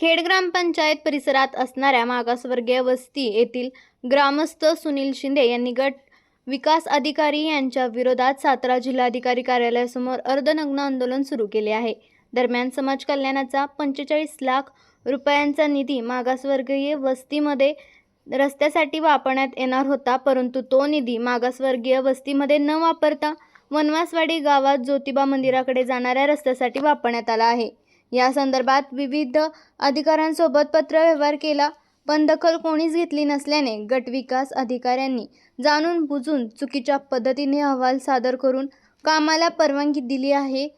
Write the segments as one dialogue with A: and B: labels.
A: खेड ग्रामपंचायत परिसरात असणाऱ्या मागासवर्गीय वस्ती येथील ग्रामस्थ सुनील शिंदे यांनी गट विकास अधिकारी यांच्या विरोधात सातारा जिल्हाधिकारी कार्यालयासमोर अर्धनग्न आंदोलन सुरू केले आहे. दरम्यान समाज कल्याणाचा पंचेचाळीस लाख रुपयांचा निधी मागासवर्गीय वस्तीमध्ये रस्त्यासाठी वापरण्यात येणार होता परंतु तो निधी मागासवर्गीय वस्तीमध्ये न वापरता वनवासवाडी गावात ज्योतिबा मंदिराकडे जाणाऱ्या रस्त्यासाठी वापरण्यात आला आहे. या संदर्भात विविध अधिकाऱ्यांसोबत पत्रव्यवहार केला. पण दखल कोणीच घेतली नसल्याने गट विकास अधिकाऱ्यांनी जाणून बुजून चुकीच्या पद्धतीने अहवाल सादर करून कामाला परवानगी दिली आहे.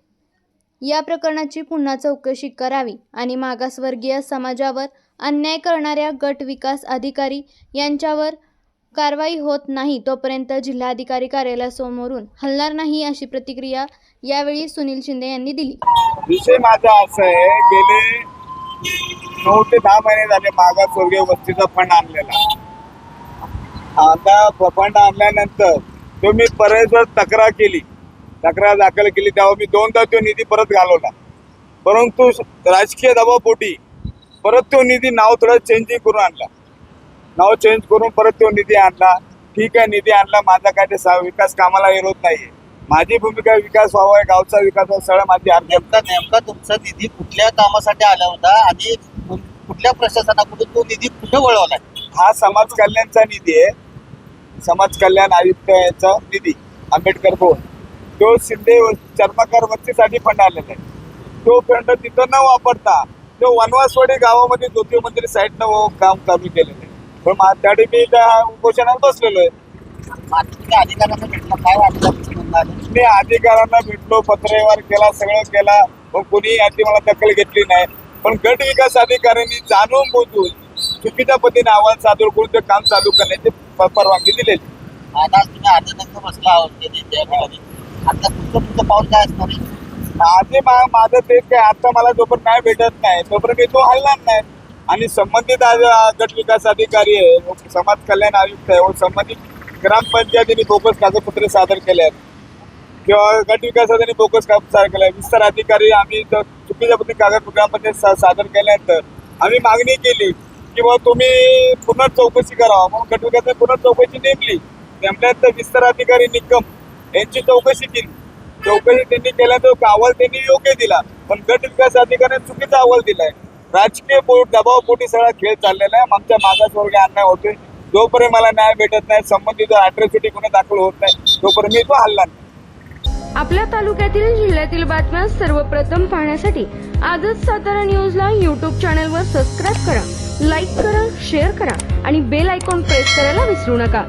A: या प्रकरणाची पुन्हा चौकशी करावी आणि मागासवर्गीय समाजावर अन्याय करणाऱ्या गट विकास अधिकारी यांच्यावर कारवाई होत नाही तोपर्यंत जिल्हाधिकारी कार्यालयासमोरून हलणार नाही अशी प्रतिक्रिया यावेळी सुनील शिंदे यांनी दिली.
B: विषय माझा असा आहे गेले नऊ ते दहा महिने झाले मागासवर्गीय वस्तीचा फंड आणलेला. आता फंड आणल्यानंतर तो मी बरेच तक्रार केली तक्रार दाखल केली तेव्हा मी दोनदा तो निधी परत घालवला. परंतु राजकीय दबावपोटी परत तो निधी नाव थोडं चेंजिंग करून आणला. नाव चेंज करून परत तो निधी आणला. ठीक आहे निधी आणला माझा काय ते विकास कामाला विरोध नाहीये. माझी भूमिका विकास व्हावा गावचा विकास व्हावा सगळं माझी
C: नेमका नेमका तुमचा निधी कुठल्या कामासाठी आला होता आणि कुठल्या प्रशासनाकडून तो निधी कुठे वळवलाय
B: हा समाज कल्याणचा निधी आहे. समाज कल्याण आयुक्त यांचा निधी आंबेडकर भवन. तो शिंदे चर्मकार वस्तीसाठी फंड आलेला आहे. तो फंड तिथं न वापरता तो वनवासवाडी गावामध्ये ज्योती मंदिर साईडनं काम चालू केलेलं आहे. पण त्यावेळी मी त्या उपोषणात बसलेलो आहे.
C: अधिकाऱ्यांना भेटला काय वाटलं?
B: मी अधिकाऱ्यांना भेटलो पत्रव्यवहार केला सगळं केला पण कोणी याची मला दखल घेतली नाही. पण गट विकास अधिकाऱ्यांनी जाणून बुजून चुकीच्या पद्धतीने अहवाल सादर करून ते काम चालू करण्याची परवानगी दिलेली.
C: आता तुम्ही बसला आहोत त्या आता तुमचं तुमचं पाऊल काय असणार?
B: आधी माझं तेच काय आता मला जोपर्यंत नाही भेटत नाही तोपर्यंत मी तो हलणार नाही. आणि संबंधित गट विकास अधिकारी आहे समाज कल्याण आयुक्त आहे व संबंधित ग्रामपंचायतीने बोगस कागदपत्रे सादर केले आहेत. किंवा गट विकासाने बोगस कागद सादर केले विस्तार अधिकारी आम्ही चुकीच्या पद्धती कागद ग्रामपंचायत सादर केल्यानंतर आम्ही मागणी केली की बाबा तुम्ही पुन्हा चौकशी करावा म्हणून गट विकासाने पुन्हा चौकशी नेमली. नेमल्यानंतर विस्तार अधिकारी निकम यांची चौकशी केली. चौकशी त्यांनी केल्यानंतर अहवाल त्यांनी योग्य दिला. पण गट विकास अधिकाऱ्याने चुकीचा अहवाल दिलाय. राजकीय बोट दबावपोटी सगळा खेळ चाललेला आहे. आमच्या मागासवर्ग अन्याय होते जोपर्यंत मला न्याय भेटत नाही संबंधित अॅट्रॉसिटी गुन्हे दाखल होत नाही तोपर्यंत मी तो हल्ला नाही.
D: आपल्या तालुक्यातील जिल्ह्यातील बातम्या सर्वप्रथम पाहण्यासाठी आजच सातारा न्यूजला यूट्यूब चॅनलवर सबस्क्राईब करा लाईक करा शेअर करा आणि बेल आयकॉन प्रेस करायला विसरू नका.